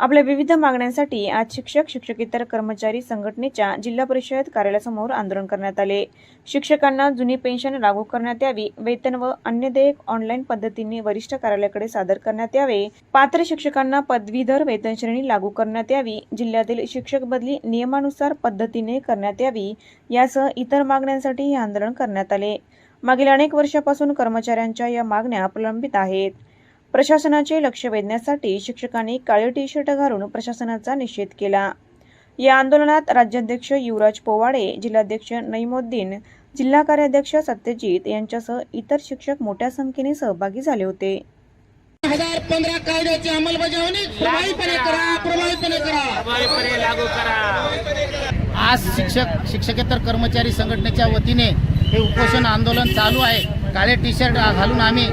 आपल्या विविध मागण्यांसाठी आज शिक्षक शिक्षकेतर कर्मचारी संघटनेच्या जिल्हा परिषद कार्यालयासमोर आंदोलन करण्यात आले. शिक्षकांना जुनी पेन्शन लागू करण्यात यावी वेतन व अन्य देयक ऑनलाईन पद्धतीने वरिष्ठ कार्यालयाकडे सादर करण्यात यावे. पात्र शिक्षकांना पदवीधर वेतन श्रेणी लागू करण्यात यावी. जिल्ह्यातील शिक्षक बदली नियमानुसार पद्धतीने करण्यात यावी यासह इतर मागण्यांसाठी हे आंदोलन करण्यात आले. मागील अनेक वर्षापासून कर्मचाऱ्यांच्या या मागण्या प्रलंबित आहेत. प्रशासनाचे लक्ष वेधण्यासाठी शिक्षकांनी काळे टी शर्ट घालून प्रशासनाचा निषेध केला. या आंदोलनात राज्याध्यक्ष युवराज पोवाडे जिल्हाध्यक्ष नईमुद्दीन जिल्हा कार्याध्यक्ष सत्यजित यांच्यासह इतर शिक्षक मोठ्या संख्येने सहभागी झाले होते. हजार पंधरा कायद्याची अंमलबजावणी प्रभावीपणे करा प्रभावीपणे करा. प्रभावीपणे लागू करा. आज शिक्षक शिक्षकेतर कर्मचारी संघटनेच्या वतीने हे उपोषण आंदोलन चालू आहे. काळे टी शर्ट घालून आम्ही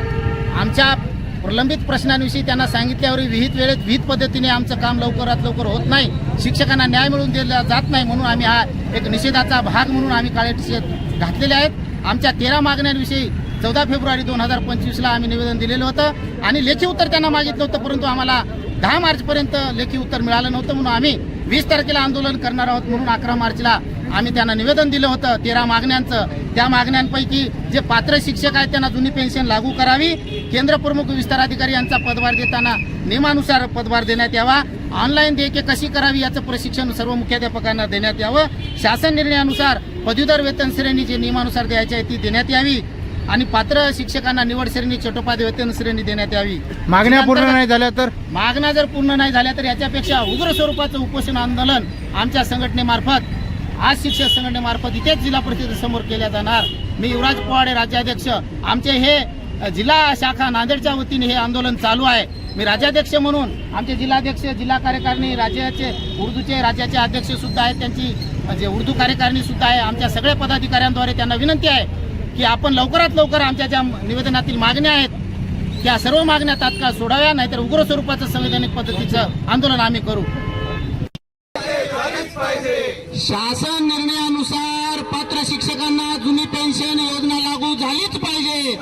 आमच्या प्रलंबित प्रश्नांविषयी त्यांना सांगितल्यावर विहित वेळेत विहित पद्धतीने आमचं काम लवकरात लवकर होत नाही. शिक्षकांना न्याय मिळवून दिला जात नाही म्हणून आम्ही हा एक निषेधाचा भाग म्हणून आम्ही काळे निषेध घातलेले आहेत. आमच्या तेरा मागण्यांविषयी चौदा फेब्रुवारी दोन हजार पंचवीसला आम्ही निवेदन दिलेलं होतं आणि लेखी उत्तर त्यांना मागितलं होतं परंतु आम्हाला दहा मार्चपर्यंत लेखी उत्तर मिळालं नव्हतं म्हणून आम्ही वीस तारखेला आंदोलन करणार आहोत म्हणून अकरा मार्चला आम्ही त्यांना निवेदन दिलं होतं तेरा मागण्यांचं. त्या मागण्यांपैकी जे पात्र शिक्षक आहेत त्यांना जुनी पेन्शन लागू करावी. केंद्र प्रमुख विस्तार अधिकारी यांचा पदभार देताना नियमानुसार पदभार देण्यात यावा. ऑनलाईन देयके कशी करावी याचं प्रशिक्षण सर्व मुख्याध्यापकांना देण्यात यावं. शासन निर्णयानुसार पदवीधर वेतन श्रेणी जे नियमानुसार द्यायची आहे ती देण्यात यावी. आणि पात्र शिक्षकांना निवड श्रेणी चटोपाध्याय वेतन श्रेणी देण्यात यावी. मागण्या पूर्ण नाही झाल्या तर? मागण्या जर पूर्ण नाही झाल्या तर याच्यापेक्षा उग्र स्वरूपाचं उपोषण आंदोलन आमच्या संघटनेमार्फत आज शिक्षक संघटनेमार्फत इथेच जिल्हा परिषदेसमोर केल्या जाणार. मी युवराज पवाडे राज्याध्यक्ष. आमचे हे जिल्हा शाखा नांदेडच्या वतीने हे आंदोलन चालू आहे. मी राज्याध्यक्ष म्हणून आमचे जिल्हाध्यक्ष जिल्हा कार्यकारिणी राज्याचे उर्दूचे राज्याचे अध्यक्ष सुद्धा आहेत. त्यांची जे उर्दू कार्यकारिणी सुद्धा आहे आमच्या सगळ्या पदाधिकाऱ्यांद्वारे त्यांना विनंती आहे की आपण लवकरात लवकर आमच्या ज्या निवेदनातील मागण्या आहेत त्या सर्व मागण्या तात्काळ सोडाव्या नाहीतर उग्र स्वरूपाचं संवैधानिक पद्धतीचं आंदोलन आम्ही करू. शासन निर्णयानुसार पात्र शिक्षकांना जुनी पेन्शन योजना लागू झालीच पाहिजे.